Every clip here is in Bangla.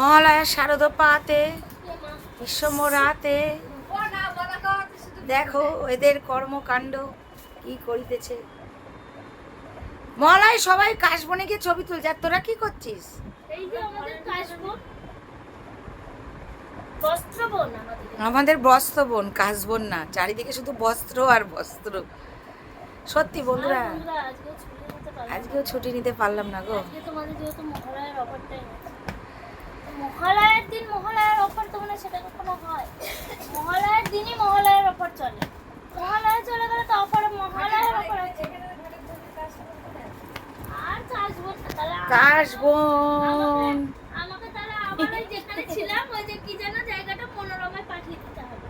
মহালয়া শারদ পাতে বিশ্বম রাতে। দেখো এদের কর্মকাণ্ড কি করিতেছে। মহালয় সবাই কাশবনে গিয়ে ছবি তুলছে আর তোরা কি করছিস? আমাদের বস্ত্র বোন কাশবন না চারিদিকে শুধু বস্ত্র আর বস্ত্র। সত্যি বন্ধুরা আজকেও ছুটি নিতে পারলাম না। গো। তোমাদের যেহেতু মহালয়ার অফারটাই মহালয়ার দিন মহালয়ার অফার তো মানে সেটা কখনো হয়। মহালয়ার দিনই মহালয়ার অফার চলে। মহালয়া চলে গেলে তো অফার মহালয়ার অফার আছে। আর কাশবন তাহলে আমাকে- আমাকে তাহলে আমার ওই যেখানে ছিলাম ওই যে কি যেন জায়গাটা মনোরমায় পাঠিয়ে দিতে হবে।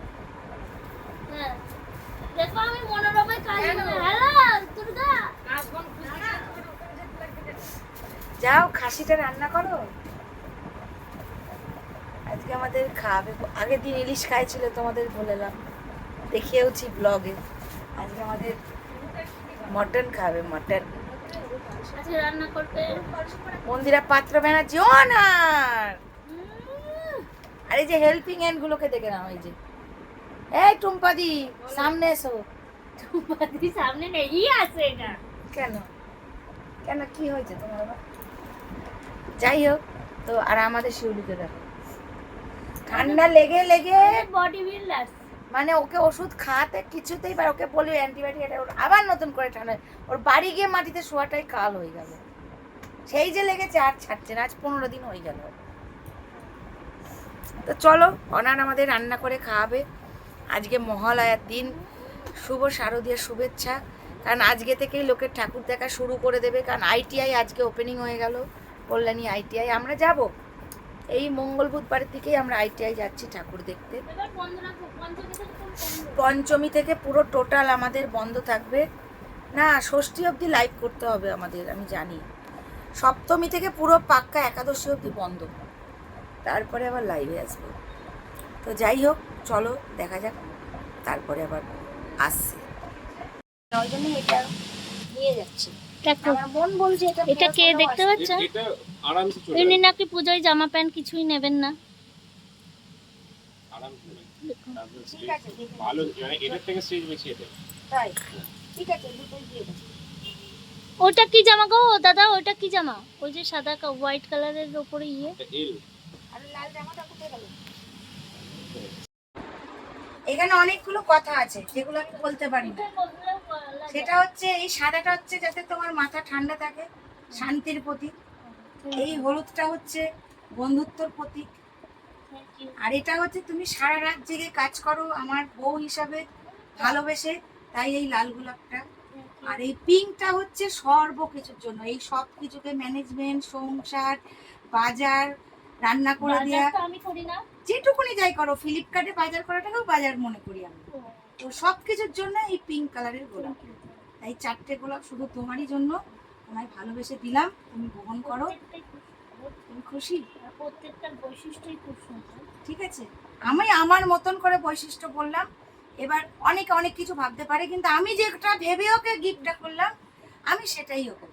হ্যাঁ। দেখো আমি মনোরমায় কাজ হ্যালো দুর্গা। যাও খাসিটা রান্না করো। আজকে আমাদের খাবে। আগের দিন ইলিশ খাইছিল তোমাদের বলেলাম। দেখিয়েওছি ব্লগে আজকে আমাদের মটন খাবে মটন। রান্না করবে? মন্দিরা পাত্র ব্যানার্জি অনার! আর এই যে হেল্পিং হ্যান্ড গুলোকে দেখে নাও এই যে। এই টুম্পাদি সামনে এসো। বাদি সামনে নেই আছে এটা কেন? কেন কি হয়েছে তোমার যাই হোক তো আর আমাদের শিউলিকে দেখো। ঠান্ডা লেগে লেগে বডি বিল্ডার মানে ওকে ওষুধ খাওয়াতে কিছুতেই পারে ওকে বলি অ্যান্টিবায়োটিক এটা আবার নতুন করে ঠান্ডা ওর বাড়ি গিয়ে মাটিতে শোয়াটাই কাল হয়ে গেল। সেই যে লেগেছে আর ছাড়ছে না আজ পনেরো দিন হয়ে গেল। তো চলো অনার আমাদের রান্না করে খাওয়াবে। আজকে মহালয়ার দিন শুভ শারদীয় শুভেচ্ছা। কারণ আজকে থেকেই লোকের ঠাকুর দেখা শুরু করে দেবে কারণ আইটিআই আজকে ওপেনিং হয়ে গেল কল্যাণী আইটিআই আমরা যাব। এই মঙ্গল বুধবারের দিকেই আমরা আইটিআই যাচ্ছি ঠাকুর দেখতে। পঞ্চমী থেকে পঞ্চমী থেকে পুরো টোটাল আমাদের বন্ধ থাকবে। না ষষ্ঠী অবধি লাইভ করতে হবে আমাদের আমি জানি। সপ্তমী থেকে পুরো পাক্কা একাদশী অবধি বন্ধ। তারপরে আবার লাইভে আসব। তো যাই হোক চলো দেখা যাক। তারপরে আবার আসছি। ওই জন্য এটা নিয়ে যাচ্ছি। বলছে এটা এটা কে দেখতে পাচ্ছ? এটা আরামসে চলে ইনি যাবে নাকি পুজোয় জামা প্যান্ট কিছুই নেবেন না। দেখে মানে এটার থেকে স্টেজ বেশি এটা। তাই ঠিক আছে দুটোই দিয়ে দেবো। ওটা কি জামা গো? দাদা ওটা কি জামা? ওই যে সাদা হোয়াইট কালারের উপরে ইয়ে। এটা এল আর লাল জামাটা কোথায় গেল? এখানে অনেকগুলো কথা আছে যেগুলো আমি বলতে পারি না। সেটা হচ্ছে এই সাদাটা হচ্ছে যাতে তোমার মাথা ঠান্ডা থাকে শান্তির প্রতীক। এই হলুদটা হচ্ছে বন্ধুত্বর প্রতীক। আর এটা হচ্ছে তুমি সারা রাত জেগে কাজ করো আমার বউ হিসাবে ভালোবেসে তাই এই লাল গোলাপটা। আর এই পিঙ্কটা হচ্ছে সর্ব কিছুর জন্য এই সব কিছুকে ম্যানেজমেন্ট সংসার বাজার রান্না করে দেওয়া আমি করি না। যেটুকুনি যাই করো ফ্লিপকার্টে বাজার করাটাকেও বাজার মনে করি আমি। তো সব কিছুর জন্য এই পিঙ্ক কালারের গোলাপ। তাই চারটে গোলাপ শুধু তোমারই জন্য। তোমায় ভালোবেসে দিলাম। তুমি গ্রহণ করো। তুমি খুশি? প্রত্যেকটার বৈশিষ্ট্যই খুব সুন্দর। ঠিক আছে। আমি আমার মতন করে বৈশিষ্ট্য বললাম। এবার অনেকে অনেক কিছু ভাবতে পারে কিন্তু আমি যেটা ভেবে ওকে গিফটটা করলাম আমি সেটাই ওকে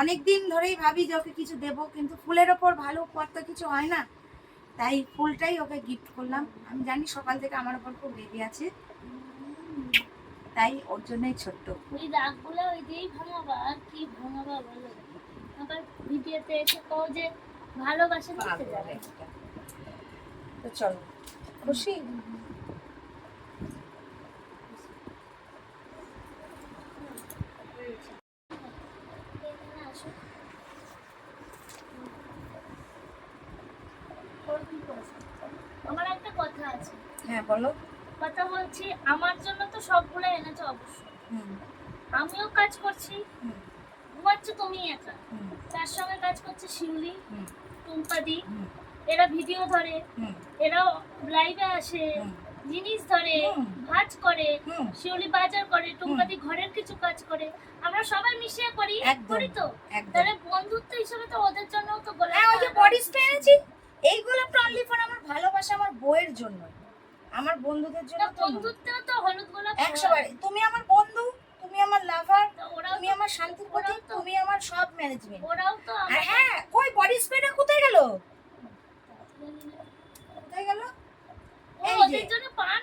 অনেক দিন ধরেই ভাবি যে ওকে কিছু দেবো কিন্তু ফুলের ওপর ভালো উপহার তো কিছু হয় না। তাই ফুলটাই ওকে গিফট করলাম। আমি জানি সকাল থেকে আমার ওপর খুব রেগে আছে। তাই ওর জন্যই ছোট্ট। ওই রাগগুলো ওই দিয়েই ভাঙাবা আর কি ভাঙাবা বলো? আবার ভিডিওতে এসে কও যে ভালোবাসা যাবে। তো চলো খুশি এখানে আসো। ওর কি করেছে? আমার একটা কথা আছে হ্যাঁ বলো কথা বলছি আমার জন্য তো সবগুলো এনেছো অবশ্যই। আমিও কাজ করছি। ঘুমাচ্ছ তুমি একা। তার সঙ্গে কাজ করছে শিউলি টুম্পাদি। এরা ভিডিও ধরে। এরাও লাইভে আসে। জিনিস ধরে। ভাজ করে। শিউলি বাজার করে। টুম্পাদি ঘরের কিছু কাজ করে। আমরা সবাই মিশিয়ে করি। করি তো? তাহলে বন্ধুত্ব হিসেবে তো ওদের জন্য তো গোলাপ হ্যাঁ ওই যে বডি স্প্রে এনেছি এই গোলাপটা ফর আমার ভালোবাসা আমার বইয়ের জন্য আমার বন্ধুদের জন্য বন্ধুত্ব তো হলুদ গোলাপ 100 তুমি আমার বন্ধু তুমি আমার লাভার তুমি আমার শান্তির প্রতি তুমি আমার সব ম্যানেজমেন্ট ওরাও তো হ্যাঁ কই বডি স্প্রেটা কোথায় গেল? কোথায় গেল? ওদের জন্য পান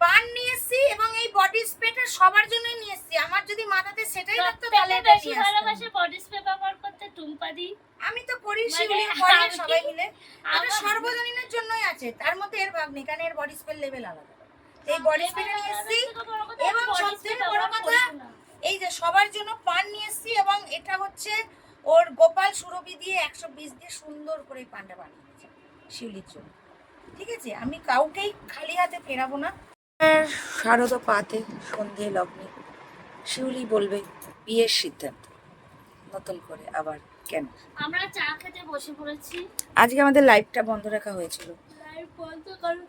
পান নিয়ে এসেছি এবং এই বডি স্প্রেটা সবার জন্য নিয়ে এসেছি। আমার যদি মাথাতে সেটাই লাগতো তাহলে বেশি ভালোবাসে বডি স্প্রে ব্যবহার করতে টুম্পা দি আমি তো করি মানে শিউলি করে সবাই মিলে। এটা সর্বজনীনের জন্যই আছে। তার মধ্যে এর ভাগ নেই কারণ এর বডি স্প্রে লেভেল আলাদা। এই বডি স্প্রেটা নিয়ে এসছি। এবং সবথেকে বড় কথা, এই যে সবার জন্য পান নিয়ে এসছি এবং এটা হচ্ছে ওর গোপাল সুরভি দিয়ে একশো বিশ দিয়ে সুন্দর করে পানটা বানিয়েছে শিউলির জন্য। ঠিক আছে? আমি কাউকেই খালি হাতে ফেরাবো না। শারদ পাতে সন্ধে লগ্নে শিউলি বলবে বিয়ের সিদ্ধান্ত। নতুন করে আবার কেন? আমরা চা খেতে বসে পড়েছি। আজকে আমাদের লাইভটা বন্ধ রাখা হয়েছিল। লাইভ বন্ধ কারণ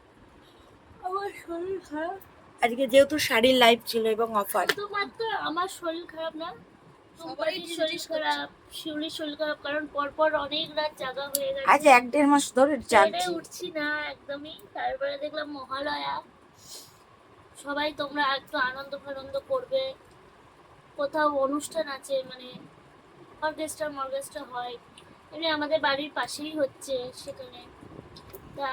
আমার শরীর খারাপ। আজকে যেহেতু শাড়ির লাইভ ছিল এবং অফার। শুধুমাত্র আমার শরীর খারাপ না সবারই শরীর খারাপ শিউলির শরীর খারাপ কারণ পরপর অনেক রাত জাগা হয়ে গেছে। আজ এক দেড় মাস ধরে জাগছি। উঠছি না একদমই। তারপরে দেখলাম মহালয়া। সবাই তোমরা একটু আনন্দ ফানন্দ করবে। কোথাও অনুষ্ঠান আছে মানে অর্কেস্ট্রা মর্কেস্ট্রা হয়। এমনি আমাদের বাড়ির পাশেই হচ্ছে সেখানে। তা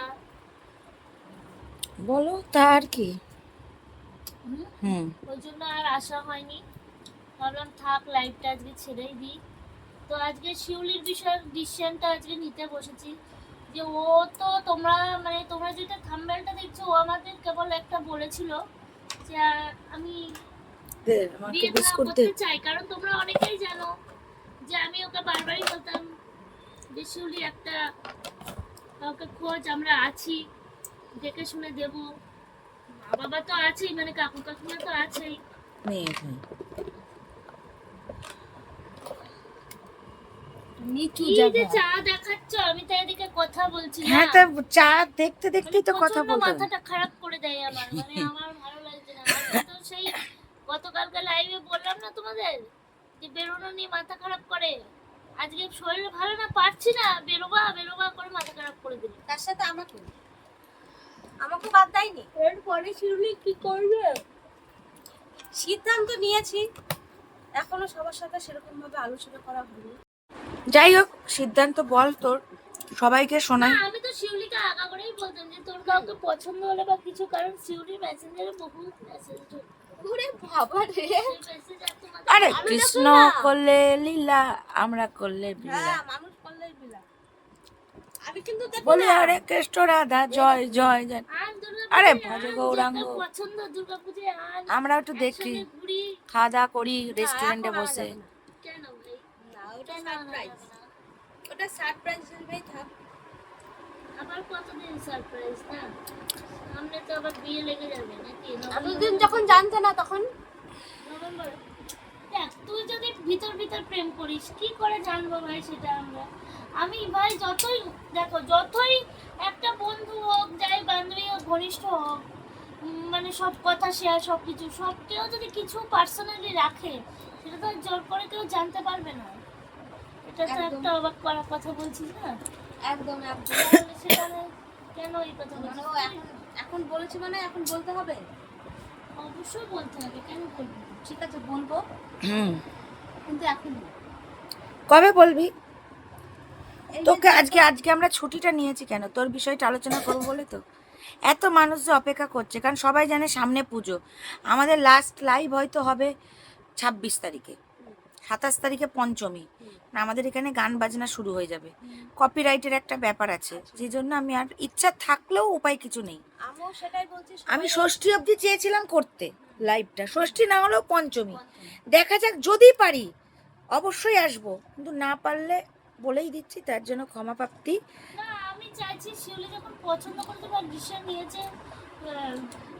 বলো তা আর কি? হুম, ওই জন্য আর আসা হয়নি। ভাবলাম থাক লাইভটা আজকে ছেড়েই দিই। তো আজকে শিউলির বিষয়ে ডিসিশনটা আজকে নিতে বসেছি। যে ও তো তোমরা মানে তোমরা যেটা থাম্বেলটা দেখছ ও আমাদের কেবল একটা বলেছিল যে আমি বিয়ে করতে চাই। কারণ তোমরা অনেকেই জানো যে আমি ওকে বারবারই বলতাম যে শিউলি একটা কাউকে খোঁজ আমরা আছি দেখে শুনে দেব। মা বাবা তো আছেই মানে কাকু কাকিমা তো আছেই। নিচু জায়গা চা দেখাচ্ছ আমি তো এদিকে কথা বলছি হ্যাঁ তা চা দেখতে দেখতেই তো কথা বলতে মাথাটা খারাপ করে দেয় আমার মানে আমার ভালো লাগছে না। আমি তো সেই গতকালকে লাইভে বললাম না তোমাদের? যে বেরোনো নিয়ে মাথা খারাপ করে। আজকে শরীর ভালো না পারছি না। বেরোবা বেরোবা করে মাথা খারাপ করে দিল। তার সাথে আমাকে। আমাকে বাদ দেয়নি। এরপরে শিউলি কি করবে? সিদ্ধান্ত নিয়েছি। এখনও সবার সাথে সেরকম ভাবে আলোচনা করা হয়নি। যাই হোক সিদ্ধান্ত বল তোর। সবাইকে শোনাই। না, আমি তো শিউলিকে আগা করেই বলতাম যে তোর কাউকে পছন্দ হলে বা কিছু কারণ শিউলি মেসেঞ্জারে বহু মেসেজ আর কৃষ্ণ করলে লীলা আমরা করলে বিলা হ্যাঁ। আরে কৃষ্ণ রাধা জয় জয় জয়। আরে ভজ গৌরাঙ্গ। আমরা একটু দেখি। খাওয়া দাওয়া করি রেস্টুরেন্টে বসে। কেন ভাই ওটা সারপ্রাইজ ওটা সারপ্রাইজ হিসেবেই থাক। আবার কতদিন সারপ্রাইজ না? সামনে তো আবার বিয়ে লেগে যাবে নাকি? এতদিন যখন জানতে না তখন? নভেম্বর। দেখ তুই যদি ভিতর ভিতর প্রেম করিস কি করে জানব ভাই সেটা আমরা? আমি ভাই যতই দেখো যতই একটা বন্ধু হোক যাই বান্ধবী হোক ঘনিষ্ঠ হোক মানে সব কথা শেয়ার সব কিছু সব কেউ যদি কিছু পার্সোনালি রাখে সেটা তো জোর করে কেউ জানতে পারবে না। এটা তো একটা অবাক করার কথা বলছিস না? একদম একদম। সেখানে কেন এই কথা এখন এখন বলেছি মানে এখন বলতে হবে? অবশ্যই বলতে হবে কেন বলব ঠিক আছে বলব। কিন্তু এখন কবে বলবি? তোকে আজকে আজকে আমরা ছুটিটা নিয়েছি কেন? তোর বিষয়টা আলোচনা করব বলে তো? এত মানুষ যে অপেক্ষা করছে কারণ সবাই জানে সামনে পুজো। আমাদের লাস্ট লাইভ হয়তো হবে ছাব্বিশ তারিখে। সাতাশ তারিখে পঞ্চমী। আমাদের এখানে গান বাজনা শুরু হয়ে যাবে। কপিরাইটের একটা ব্যাপার আছে যে জন্য আমি আর ইচ্ছা থাকলেও উপায় কিছু নেই। আমি ষষ্ঠী অবধি চেয়েছিলাম করতে লাইভটা ষষ্ঠী না হলেও পঞ্চমী। দেখা যাক যদি পারি অবশ্যই আসব। কিন্তু না পারলে বলেই দিচ্ছি তার জন্য ক্ষমা প্রাপ্তি। আমি চাইছি শিউলি যখন পছন্দ ডিসিশন নিয়েছে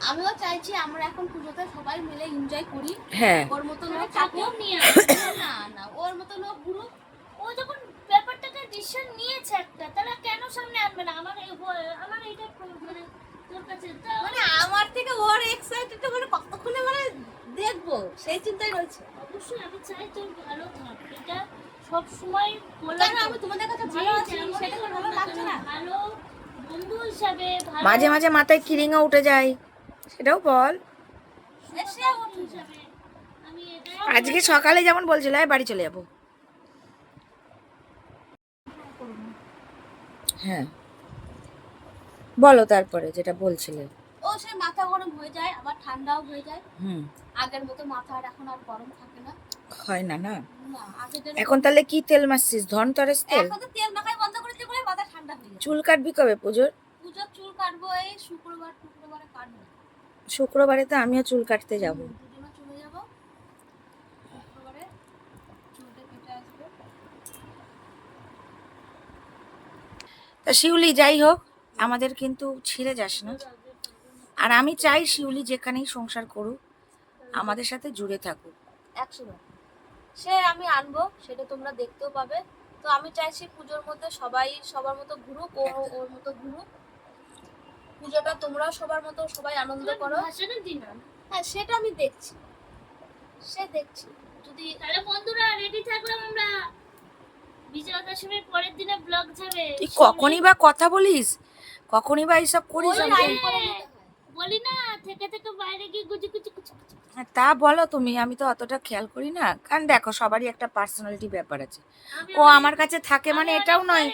আমিও চাইছি আমরা এখন পুজোতে সবাই মিলে এনজয় করি। হ্যাঁ। ওর মতো লোক থাকুক নিয়ে না না ওর মতো লোক ঘুরুক ও যখন ব্যাপারটাকে ডিসিশন নিয়েছে একটা তাহলে কেন সামনে আনবে না? আমার আমার এইটা মানে তোর কাছে তা মানে আমার থেকে ওর এক্সাইটেড মানে কতক্ষণে মানে দেখব? সেই চিন্তায় রয়েছে। অবশ্যই আমি চাই তোর ভালো থাক। এটা সব সময় বলা আমি তোমাদের কাছে ভালো আছি সেটা তো ভালো লাগছে না। ভালো মাঝে মাঝে মাথায় কিরিংও উঠে যায় সেটাও বল। আজকে সকালে যেমন বলছিল "এই বাড়ি চলে যাব। হ্যাঁ। বলো তারপরে যেটা বলছিলে। ও সে মাথা গরম হয়ে যায় আবার ঠান্ডাও হয়ে যায়। হুম। আগের মতো মাথা আর এখন আর গরম থাকে না। হয় না না। এখন তাহলে কি তেল মারছিস? ধনতরেস তেল? এখন তো তেল মাখাই বন্ধ করে দিয়ে বলে মাথা ঠান্ডা হয়ে যায় চুল কাটবি কবে পুজোর? পুজোর চুল কাটবো এই শুক্রবার শুক্রবারে কাটবো। শুক্রবারে তো আমিও চুল কাটতে যাব। তা শিউলি যাই হোক আমাদের কিন্তু ছিঁড়ে যাস না। আর আমি চাই শিউলি যেখানেই সংসার করুক আমাদের সাথে জুড়ে থাকুক। একশো সে আমি আনব সেটা তোমরা দেখতেও পাবে। তো আমি চাইছি পুজোর মধ্যে সবাই সবার মতো ঘুরুক ও ওর মতো ঘুরুক। পুজোটা তোমরাও সবার মতো সবাই আনন্দ করো। হ্যাঁ সেটা আমি দেখছি। সে দেখছি। যদি তাহলে বন্ধুরা রেডি থাকলাম আমরা। বিজয়া দশমীর পরের দিনে ব্লগ যাবে তুই কখনই বা কথা বলিস? কখনই বা এইসব করিস? বলি না থেকে থেকে বাইরে গিয়ে গুজি গুজি গুজি গুজি। তা বলো তুমি আমি তো অতটা খেয়াল করি না। কারণ দেখো সবারই একটা পার্সোনালিটি ব্যাপার আছে। ও আমার কাছে থাকে মানে এটাও নয়।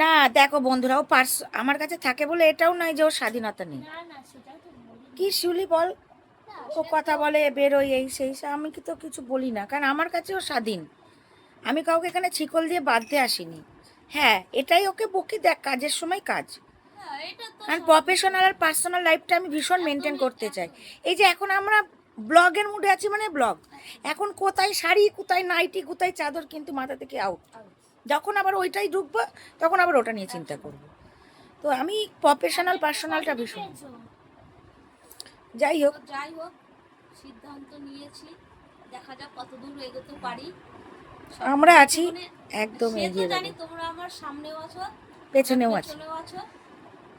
না দেখো বন্ধুরা ও পার্স আমার কাছে থাকে বলে এটাও নয় যে ওর স্বাধীনতা নেই। কি শিউলি বল? ও কথা বলে বেরোয় এই সেই আমি কি তো কিছু বলি না। কারণ আমার কাছেও স্বাধীন। আমি কাউকে এখানে ছিকল দিয়ে বাঁধতে আসিনি। হ্যাঁ এটাই ওকে বকি দেখ কাজের সময় কাজ। হ্যাঁ, কারণ প্রফেশনাল আর পার্সোনাল লাইফটা আমি ভীষণ মেনটেন করতে চাই। এই যে এখন আমরা ব্লগের মুডে আছি মানে ব্লগ এখন কোথায় শাড়ি কোথায় নাইটি কোথায় চাদর কিন্তু মাথা থেকে আউট যখন আবার ওইটাই ঢুকবো তখন আবার ওটা নিয়ে চিন্তা করব। তো আমি প্রফেশনাল পার্সোনালটা ভীষণ। যাই হোক। যাই হোক সিদ্ধান্ত নিয়েছি। দেখা যাক কতদূর এগোতে পারি। আমরা আছি একদম এগিয়ে জানি তোমরা আমার সামনেও আছে। পেছনেও আছো।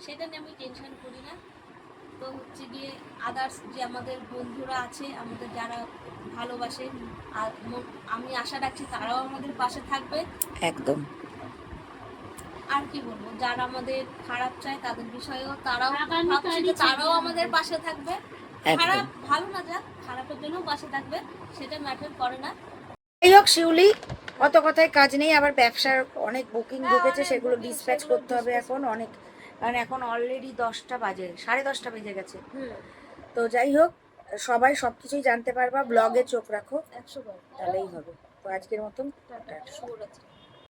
সেটা নিয়ে আমি টেনশন করি না। তো হচ্ছে গিয়ে আদার্স যে আমাদের বন্ধুরা আছে আমাদের যারা ভালোবাসে আর আমি আশা রাখছি তারাও আমাদের পাশে থাকবে। একদম। আর কি বলব যারা আমাদের খারাপ চায় তাদের বিষয়েও তারাও তারাও আমাদের পাশে থাকবে। খারাপ ভালো না যাক খারাপের জন্যও পাশে থাকবে সেটা ম্যাটার করে না। যাই হোক শিউলি অত কথায় কাজ নেই আবার ব্যবসার অনেক বুকিং ঢুকেছে সেগুলো ডিসপ্যাচ করতে হবে এখন অনেক কারণ এখন অলরেডি দশটা বাজে সাড়ে দশটা বেজে গেছে। তো যাই হোক সবাই সব কিছুই জানতে পারবা ব্লগে চোখ রাখো। একশো তাহলেই হবে। তো আজকের মতন। শুভরাত্রি।